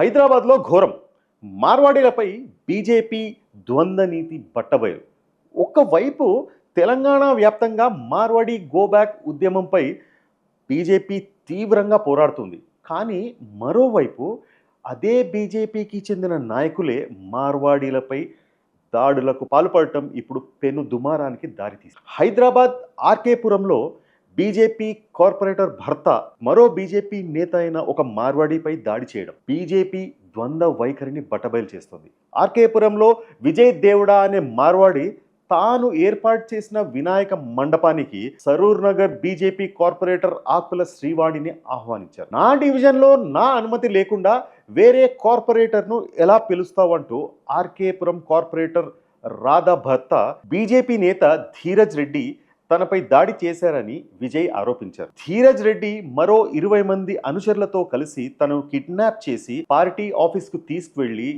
హైదరాబాద్లో ఘోరం. మార్వాడీలపై బీజేపీ ద్వంద్వ నీతి బట్టబయలు. ఒక్కవైపు తెలంగాణ వ్యాప్తంగా మార్వాడి గోబ్యాక్ ఉద్యమంపై బీజేపీ తీవ్రంగా పోరాడుతుంది. కానీ మరోవైపు అదే బీజేపీకి చెందిన నాయకులే మార్వాడీలపై దాడులకు పాల్పడటం ఇప్పుడు పెను దుమారానికి దారితీసింది. హైదరాబాద్ ఆర్కేపురంలో బీజేపీ కార్పొరేటర్ భర్త మరో బీజేపీ నేత అయిన ఒక మార్వాడీపై దాడి చేయడం బీజేపీ ద్వంద్వ వైఖరిని బట్టబయలు చేస్తుంది. ఆర్కేపురంలో విజయ్ దేవుడా అనే మార్వాడి తాను ఏర్పాటు చేసిన వినాయక మండపానికి సరూర్ నగర్ బీజేపీ కార్పొరేటర్ ఆకుల శ్రీవాణిని ఆహ్వానించారు. నా డివిజన్లో నా అనుమతి లేకుండా వేరే కార్పొరేటర్ను ఎలా పిలుస్తావంటూ ఆర్కేపురం కార్పొరేటర్ రాధా భర్త బీజేపీ నేత ధీరజ్ రెడ్డి తనపై దాడి చేశారని విజయ్ ఆరోపించారు. ధీరజ్ రెడ్డి మరో ఇరవై మంది అనుచరులతో కలిసి తను కిడ్నాప్ చేసి పార్టీ ఆఫీస్కు తీసుకువెళ్ళి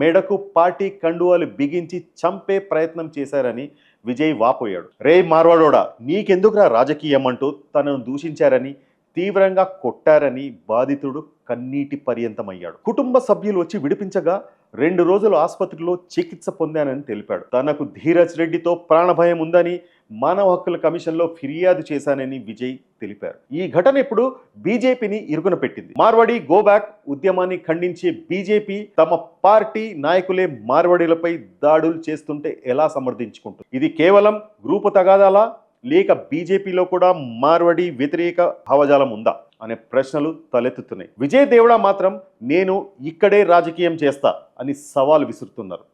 మెడకు పార్టీ కండువాలు బిగించి చంపే ప్రయత్నం చేశారని విజయ్ వాపోయాడు. రే మార్వాడోడా నీకెందుకురా రాజకీయం అంటూ తనను దూషించారని తీవ్రంగా కొట్టారని బాధితుడు కన్నీటి పర్యంతమయ్యాడు. కుటుంబ సభ్యులు వచ్చి విడిపించగా రెండు రోజులు ఆసుపత్రిలో చికిత్స పొందానని తెలిపాడు. తనకు ధీరజ్ రెడ్డితో ప్రాణభయం ఉందని మానవ హక్కుల కమిషన్లో ఫిర్యాదు చేశానని విజయ్ తెలిపారు. ఈ ఘటన ఇప్పుడు బీజేపీని ఇరుకున పెట్టింది. మార్వాడి గోబ్యాక్ ఉద్యమాన్ని ఖండించే బీజేపీ తమ పార్టీ నాయకులే మార్వాడీలపై దాడులు చేస్తుంటే ఎలా సమర్థించుకుంటుంది? ఇది కేవలం గ్రూపు తగాదాలా? లేక బీజేపీలో కూడా మార్వడి వ్యతిరేక భావజాలం ఉందా? అనే ప్రశ్నలు తలెత్తుతున్నాయి. విజయ్ దేవుడా మాత్రం నేను ఇక్కడే రాజకీయం చేస్తా అని సవాల్ విసురుతున్నారు.